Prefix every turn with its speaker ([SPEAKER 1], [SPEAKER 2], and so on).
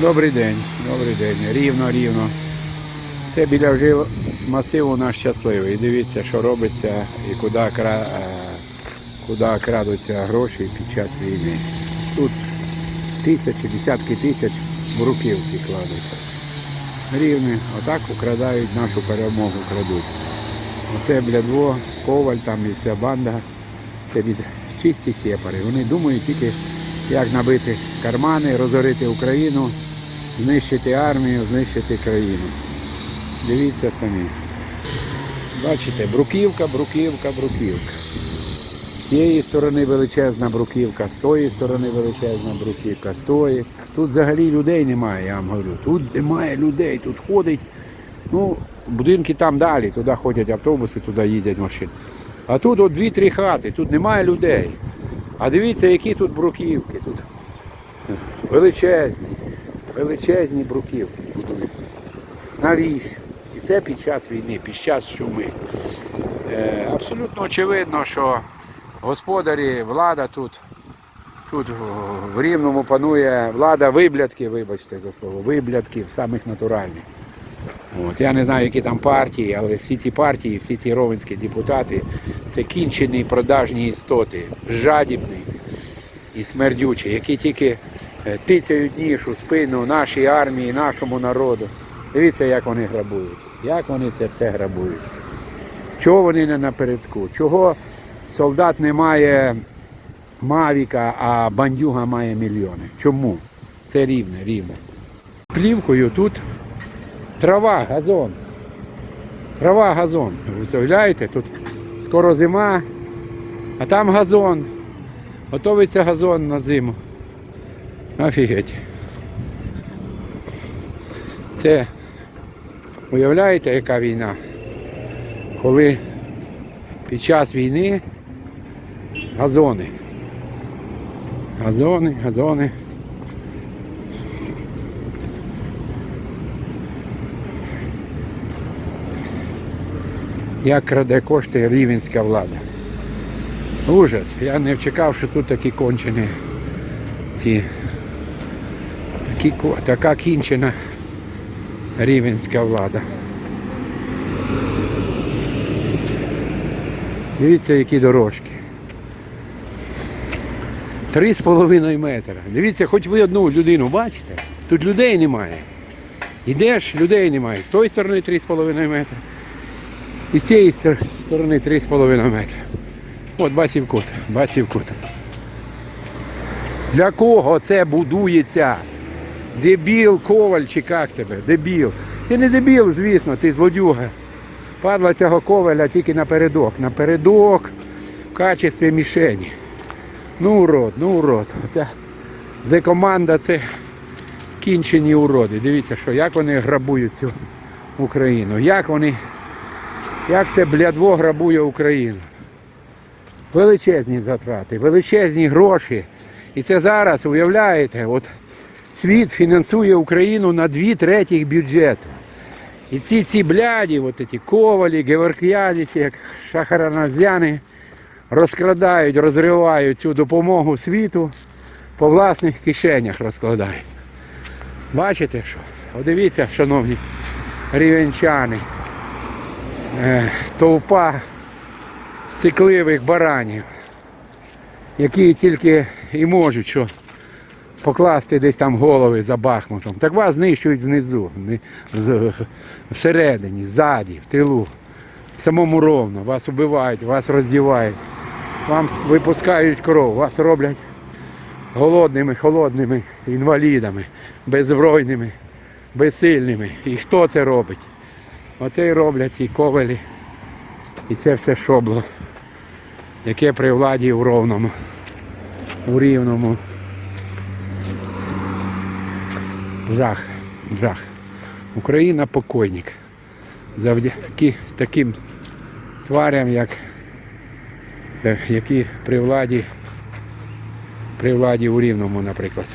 [SPEAKER 1] Добрий день, добрий день. Рівно, рівно. Це біля вже масиву наш щасливий. Дивіться, що робиться і куди, е, куди крадуться гроші під час війни. Тут тисячі, десятки тисяч в руківки кладуться. Рівне, отак украдають нашу перемогу, крадуть. Оце блядво, коваль там і вся банда. Це від чисті сепари. Вони думають тільки, як набити кармани, розорити Україну, знищити армію, знищити країну. Дивіться самі. Бачите, бруківка, бруківка, бруківка. З цієї сторони величезна бруківка, з тої сторони величезна бруківка, з тої. Тут взагалі людей немає, я вам говорю. Тут немає людей, тут ходить. Ну, будинки там далі, туди ходять автобуси, туди їздять машини. А тут от дві-три хати, тут немає людей. А дивіться, які тут бруківки. Тут величезні, величезні бруківки будують. Навіщо? І це під час війни, під час чуми. Е, абсолютно очевидно, що господарі, влада тут, тут в Рівному панує влада виблядки, вибачте за слово, виблядків, самих натуральних. От, я не знаю, які там партії, але всі ці партії, всі ці ровенські депутати це кінчені продажні істоти, жадібні і смердючі, які тільки тицяють ніж у спину нашій армії, нашому народу. Дивіться, як вони грабують, як вони це все грабують. Чого вони не напередку? Чого солдат не має мавіка, а бандюга має мільйони? Чому? Це рівне, рівне. Плівкою тут трава, газон. Трава, газон. Ви уявляєте, тут скоро зима, а там газон. Готовиться газон на зиму. Офігеть. Це уявляєте, яка війна? Коли під час війни газони. Газони, газони. Як краде кошти рівенська влада. Ужас. Я не чекав, що тут такі кончені ці така кінчена рівенська влада. Дивіться, які дорожки. Три з половиною метра. Дивіться, хоч ви одну людину бачите, тут людей немає. Ідеш, людей немає. З тої сторони три з половиною метра. І з цієї стор- сторони 3,5 метра. От басів кут, басів кут. Для кого це будується? Дебіл, коваль чи як тебе? Дебіл. Ти не дебіл, звісно, ти злодюга. Падла цього коваля тільки напередок. Напередок в качестві мішені. Ну урод, ну урод. Оця зе команда це кінчені уроди. Дивіться, що як вони грабують цю Україну. Як вони як це блядво грабує Україну. Величезні затрати, величезні гроші. І це зараз, уявляєте, от світ фінансує Україну на дві третіх бюджету. І ці ці бляді, от ці ковалі, геворк'янівці, як шахараназяни, розкрадають, розривають цю допомогу світу, по власних кишенях розкладають. Бачите що? От дивіться, шановні рівенчани е, товпа цикливих баранів, які тільки і можуть що покласти десь там голови за Бахмутом. Так вас знищують внизу, всередині, ззаді, в тилу. В самому ровно. Вас вбивають, вас роздівають, вам випускають кров, вас роблять голодними, холодними інвалідами, беззбройними, безсильними. І хто це робить? Оце і роблять ці ковалі. І це все шобло, яке при владі в ровному, у рівному. Жах, жах. Україна покойник. Завдяки таким тварям, як, е, які при владі, при владі у рівному, наприклад.